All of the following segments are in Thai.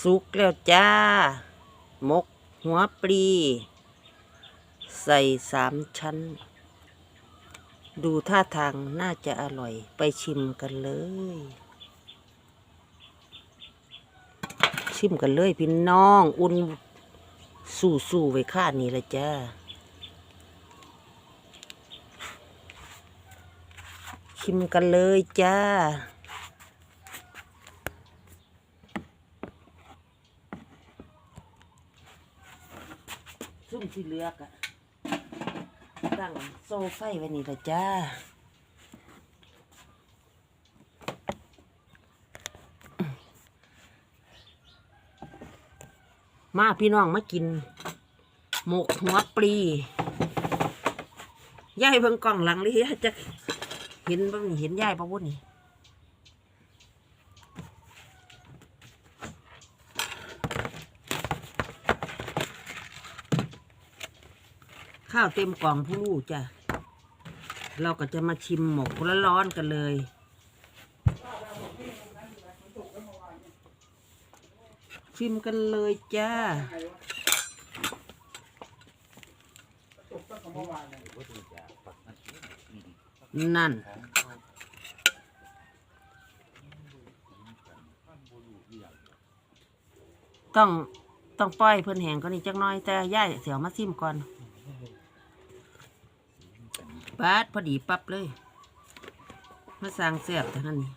สุกแล้วจ้า มกหัวปลี ใส่สามชั้น ดูท่าทางน่าจะอร่อยไปชิมกันเลย ชิมกันเลยพี่น้อง อุ่นสู้สู้ๆไว้ค่านี้ละจ้า ชิมกันเลยจ้า ซุ่มที่เลือกอะตั้งโซไฟไว้นี่ละจ้ามาพี่น้องมากิน หมกหัวปลียายเบิ่งกล่องหลังเลยจะเห็นบ่นี่เห็นยายปะวุ้นนี่ ข้าวเต็มกล่องผู้ลูกจ้ะ เราก็จะมาชิมหมกร้อนๆกันเลยชิมกันเลยจ้า นั่น ต้อง ต้องปล่อยเพิ่อนแหงก็นี่จักน้อย แต่ย่ายเสียวมาซิมก่อน ปาดพอดีปั๊บเลย มาสร้างแซ่บเท่านั้นนี่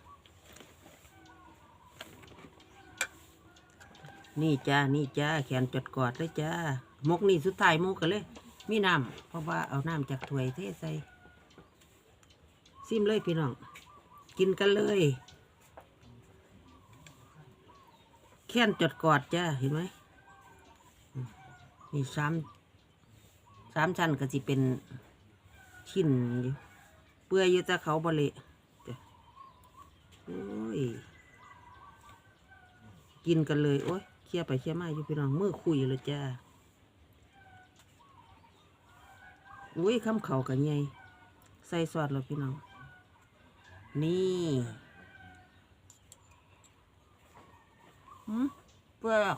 นี่จ้า นี่จ้า แขนจดกอดเลยจ้า มกนี่สุดท้ายมูกันเลย มีน้ำเพราะว่าเอาน้ำจากถ้วยเทใส่ซิมเลยพี่น้อง กินกันเลย แค้นจดกอดจ้า เห็นไหมอืมมีสามสามชั้นก็สิเป็น ชิ้นเปื่อยอยู่แต่เขาบเละจ้ะโอ้ย กินกันเลย โอ้ยเคี่ยไปเคี่ยมาอยู่พี่น้องมือคุยเลยจ้าอุ้ยข้ามเขากันไงใส่ซอสแล้วพี่น้อง นี่หืมเปรี้ย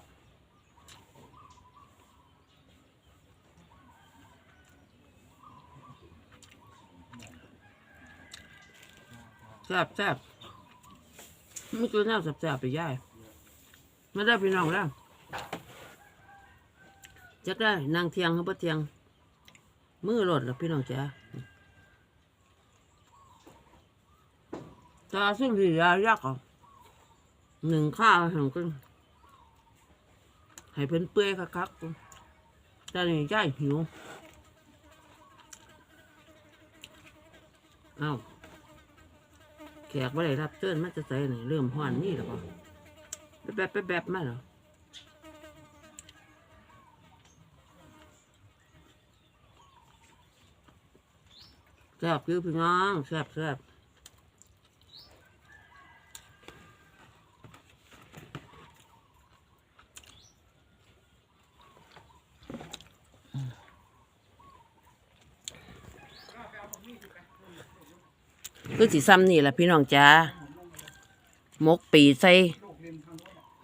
แซ่บแซ่บไม่ตัวแนวแซ่บๆไปย่ายไม่ได้พี่น้องแล้วจักได้นางเทียงเขาบ่เทียง มือหลดแล้วพี่น้องจ้าตาซึ่งผียายักอะหนึ่งข้าวหังกันให้เพิ่นเปื่อยคักๆแต่นี่ย่ายหิวเอ้าแข กไม่ได้รับเชิญมาจะใส่หนเริ่มห้อนนี่หรอแบบแบบแบบมาเหรอแซ่บคือพี่น้องแซ่บแซ่บ คือสีซ้ำนี่แหละพี่น้องจ้าหมกปีใส่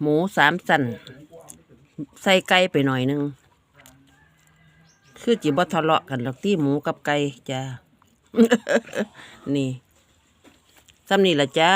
หมูสามสันใส่ไก่ไปหน่อยหนึง คือจีบทะเลาะกันหรอกที่หมูกับไก่จ้า นี่ซ้ำนี่แหละจ้า